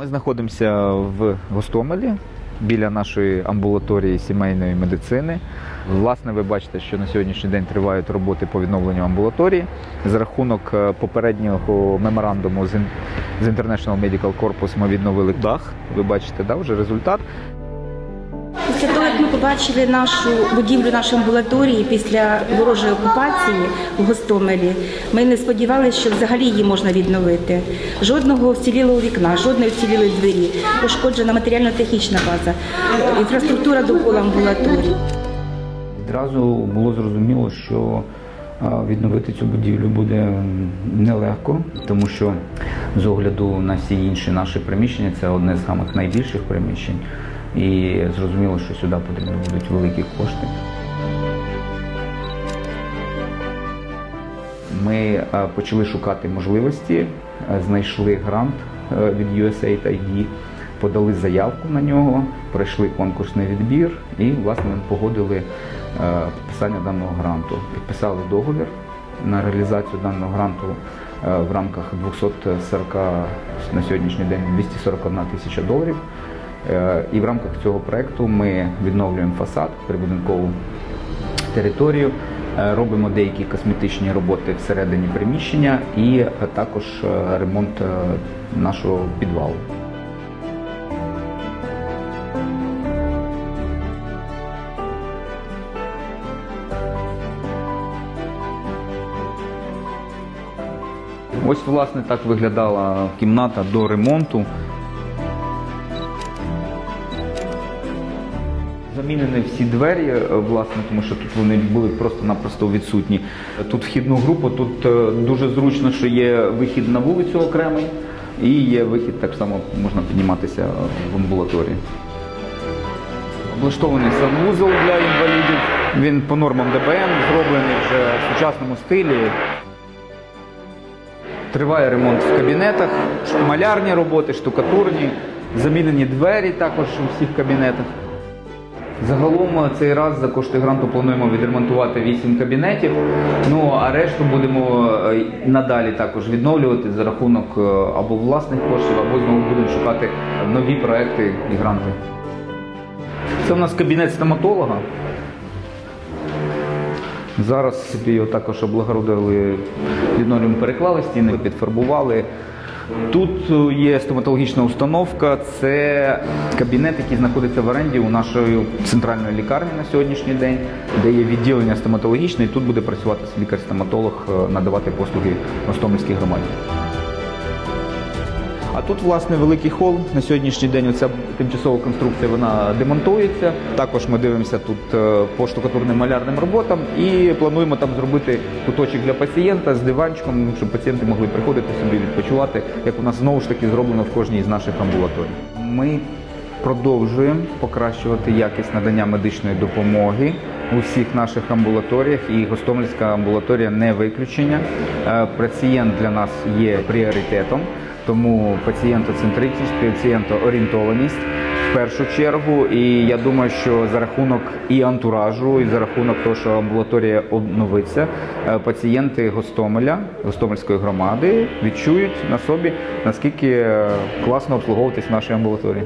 Ми знаходимося в Гостомелі біля нашої амбулаторії сімейної медицини. Власне, ви бачите, що на сьогоднішній день тривають роботи по відновленню амбулаторії за рахунок е, попереднього меморандуму з з International Medical Corpus ми відновили дах. Ви бачите, да, вже результат. Ми побачили нашу будівлю нашої амбулаторії після ворожої окупації в Гостомелі, ми не сподівалися, що взагалі її можна відновити. Жодного вцілілого вікна, жодної вцілілої двері, пошкоджена матеріально-технічна база, інфраструктура довкола амбулаторії. Відразу було зрозуміло, що відновити цю будівлю буде нелегко, тому що з огляду на всі інші наші приміщення це одне з самих найбільших приміщень. І зрозуміло, що сюди потрібні будуть великі кошти. Ми почали шукати можливості, знайшли грант е, від USAID ID, подали заявку на нього, пройшли конкурсний відбір і, власне, погодили е, підписання даного гранту. Підписали договір на реалізацію даного гранту е, в рамках 240 на сьогоднішній день 241 тисяча доларів. Е, І в рамках цього проекту ми відновлюємо фасад, прибудинкову територію, е, робимо деякі косметичні роботи всередині приміщення і е, також ремонт нашого підвалу. Ось, власне, так виглядала кімната до ремонту. Замінені всі двері, е, власне, тому що тут вони були просто-напросто відсутні. Тут вхідну групу, тут е, дуже зручно, що є вихід на вулицю окремий і є вихід так само можна підніматися в амбулаторії. Облаштований санвузол для інвалідів. Він по нормам ДБН, зроблений вже в сучасному стилі. Триває ремонт в кабінетах, малярні роботи, штукатурні, замінені двері також у всіх кабінетах. Загалом е, цей раз за кошти гранту плануємо відремонтувати 8 кабінетів. Ну а решту будемо е, надалі також відновлювати за рахунок е, або власних коштів, або знову будемо шукати нові проекти і гранти. Це у нас кабінет стоматолога. Зараз собі його також облагородили відновлюємо, переклали стіни, підфарбували. Тут е, є стоматологічна установка, це кабінет, який знаходиться в оренді у нашої центральної лікарні на сьогоднішній день, де є відділення стоматологічне, і тут буде працювати лікар-стоматолог, е, надавати послуги Гостомельській громаді. А тут, власне, великий хол. На сьогоднішній день оця тимчасова конструкція вона демонтується. Також ми дивимося тут е, по штукатурним малярним роботам і плануємо там зробити куточок для пацієнта з диванчиком, щоб пацієнти могли приходити собі відпочивати, як у нас знову ж таки зроблено в кожній з наших амбулаторій. Ми продовжуємо покращувати якість надання медичної допомоги у всіх наших амбулаторіях, і Гостомельська амбулаторія не виключення. Е, Пацієнт для нас є пріоритетом, тому пацієнтоцентричність, пацієнтоорієнтованість в першу чергу. І я думаю, що за рахунок і антуражу, і за рахунок того, що амбулаторія обновиться, е, пацієнти Гостомеля, Гостомельської громади відчують на собі, наскільки е, класно обслуговуватись в нашій амбулаторії.